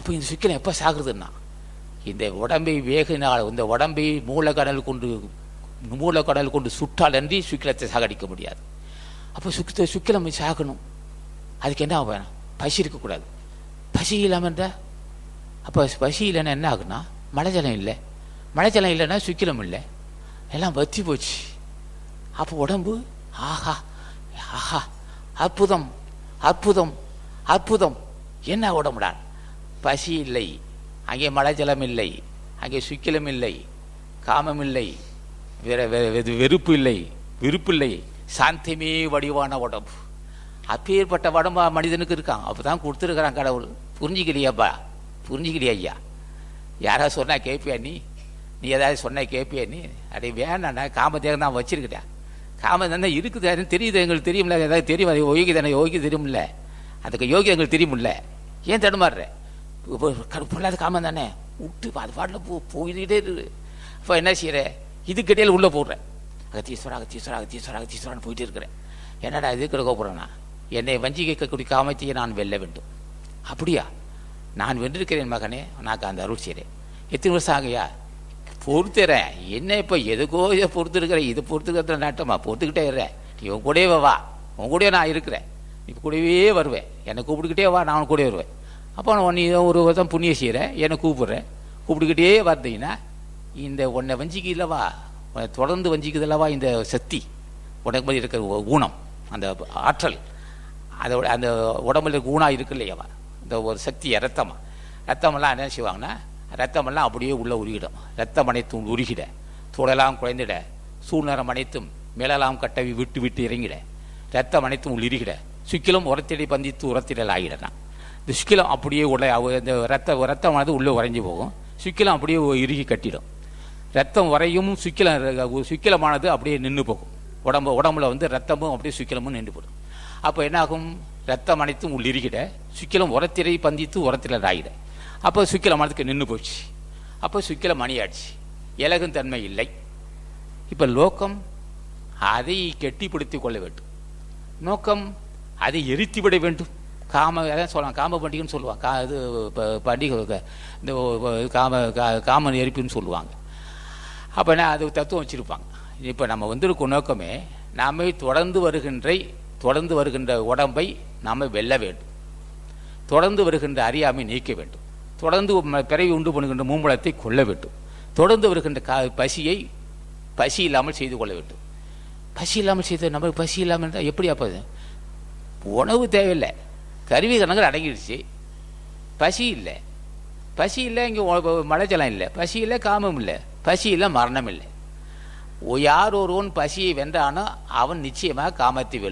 அப்போ இந்த சுக்கிலம் எப்போ சாகுறதுன்னா இந்த உடம்பை வேகினால் இந்த உடம்பை மூலக்கடல் கொண்டு மூலக்கடல் கொண்டு சுட்டால் அன்றி சுக்கிலத்தை சாகடிக்க முடியாது. அப்போ சுக்கித்த சுக்கிலம் சாகணும். அதுக்கு என்ன வேணும் பசி இருக்கக்கூடாது. பசி இல்லாமல் இருந்தால் அப்போ பசி இல்லைன்னா என்ன ஆகுனா மழை ஜலம் இல்லை. மழை ஜலம் இல்லைன்னா சுக்கிலம் இல்லை. எல்லாம் வத்தி போச்சு. அப்போ உடம்பு ஆஹா ஆஹா அற்புதம் அற்புதம் அற்புதம். என்ன உடம்புடா? பசி இல்லை. அங்கே மழைஜலம் இல்லை அங்கே சுக்கிலம் இல்லை காமம் இல்லை வேற வெறுப்பு இல்லை. விருப்பு இல்லை சாந்தமே வடிவான உடம்பு. அப்பேற்பட்ட உடம்பா மனிதனுக்கு இருக்கான். அப்போ தான் கொடுத்துருக்குறான் கடவுள். புரிஞ்சுக்கிறியாப்பா புரிஞ்சுக்கிறியா ஐயா? யாராவது சொன்னால் கேட்பியா நீ? நீ ஏதாவது சொன்னால் கேட்பியா நீ? அடே வேணாண்ணா. காமதேகம் தான் வச்சிருக்கிட்டா. காமதேகம் தான் இருக்குது. அதுன்னு தெரியுது? எங்களுக்கு தெரியும்ல. ஏதாவது தெரியும்? அது யோகி தானே யோகி தெரியும்ல. அதுக்கு யோகி எங்களுக்கு தெரியும்ல. ஏன் தடுமாறுறேன் கருப்பில்லாத காமன் காமம் தானே? விட்டு அது பாட்டில் போ போயிட்டே இருக்கு இப்போ என்ன செய்கிற இதுக்கிடையில் உள்ளே போடுறேன் அகத்தீஸ்வரா அகத்தீஸ்வரா அகத்தீஸ்வரா அகத்தீஸ்வரான்னு போயிட்டே இருக்கிறேன் என்னடா இது கிடக்க போகிறேன்னா என்னை வஞ்சிக்கக்கூடிய காமத்தையே நான் வெல்ல வேண்டும். அப்படியா? நான் வென்றிருக்கிறேன் மகனே நான் அந்த அருள் செய்கிறேன் எத்தனை வருஷம் ஆகையா? பொறுத்துறேன். என்ன இப்போ எதுக்கோ இதை பொறுத்துருக்கிறேன் இதை பொறுத்துக்கிறதுல நாட்டமா? பொறுத்துக்கிட்டே இருக்கிறேன் நீ உன் கூடவே வா. உன் கூடவே நான் இருக்கிறேன். நீ கூடவே வருவேன். என்னை கூப்பிட்டுக்கிட்டே வா நான் கூட கூடவே வருவேன். அப்போ நான் உன்னை ஒரு வருஷம் புண்ணியம் செய்கிறேன் என்னை கூப்பிட்றேன். கூப்பிட்டுக்கிட்டே வந்தீங்கன்னா இந்த உன்னை வஞ்சிக்கு இல்லவா உன்னை தொடர்ந்து வஞ்சிக்குதுல்லவா இந்த சக்தி. உனக்கு மாதிரி இருக்கிற ஊனம் அந்த ஆற்றல். அதோட அந்த உடம்புல இருக்க ஊனா இருக்கு இல்லையாவா இந்த ஒரு சக்தி ரத்தம் ரத்தமெல்லாம் என்ன செய்வாங்கன்னா ரத்தமெல்லாம் அப்படியே உள்ளே உருகிடும். ரத்தம் அனைத்தும் உருகிட. தோடெல்லாம் குறைந்திட. சூழ்நரம் அனைத்தும் மேலெல்லாம் கட்டவி விட்டு விட்டு இறங்கிட. ரத்தம் அனைத்தும் உள் சுக்கிலும் சுக்கிலம் உரத்திடை பந்தித்து உரத்திடல் ஆகிடனா இந்த சுக்கிலம் அப்படியே உள்ள இந்த ரத்த ரத்தமானது உள்ளே உறைஞ்சி போகும். சுக்கிலம் அப்படியே இறுகி கட்டிடும். ரத்தம் உறையும் சுக்கிலம் சுக்கிலமானது அப்படியே நின்று போகும். உடம்பு உடம்புல வந்து ரத்தமும் அப்படியே சுக்கிலமும் நின்று போடும். அப்போ என்னாகும்? ரத்தம் அனைத்தும் உள்ளிருக்கிட சுக்கிலம் உரத்திரை பந்தித்து உரத்திரல் ஆகிட அப்போ சுக்கிலமானதுக்கு நின்று போச்சு. அப்போ சுக்கிலம் மணியாச்சு இலகும் தன்மை இல்லை. இப்போ லோக்கம் அதை கெட்டிப்படுத்தி கொள்ள வேண்டும். நோக்கம் அதை எரித்து விட வேண்டும். காம அதான் சொல்லலாம் காம பண்டிகைன்னு சொல்லுவாங்க. கா இது பண்டிகை இந்த காம கா- காம எரிப்புன்னு சொல்லுவாங்க. அப்போ என்ன அது தத்துவம் வச்சுருப்பாங்க. இப்போ நம்ம வந்திருக்கும் நோக்கமே நாம தொடர்ந்து வருகின்ற தொடர்ந்து வருகின்ற உடம்பை நாம் வெல்ல வேண்டும். தொடர்ந்து வருகின்ற அறியாமை நீக்க வேண்டும். தொடர்ந்து பிறவி உண்டு பண்ணுகின்ற மூம்பலத்தை கொள்ள வேண்டும். தொடர்ந்து வருகின்ற கா பசியை பசி இல்லாமல் செய்து கொள்ள வேண்டும். பசி இல்லாமல் செய்து நம்மளுக்கு பசி இல்லாமல் இருந்தால் எப்படி அப்போ உணவு தேவையில்லை. கருவி கணக்கு அடங்கிடுச்சு. பசி இல்லை. பசி இல்லை இங்கே மலைச்சலம் இல்லை. பசி இல்லை காமம் இல்லை. பசி இல்லை மரணம் இல்லை. யார் ஒருவன் பசியை வென்றானோ அவன் நிச்சயமாக காமத்தை வெல்லும்.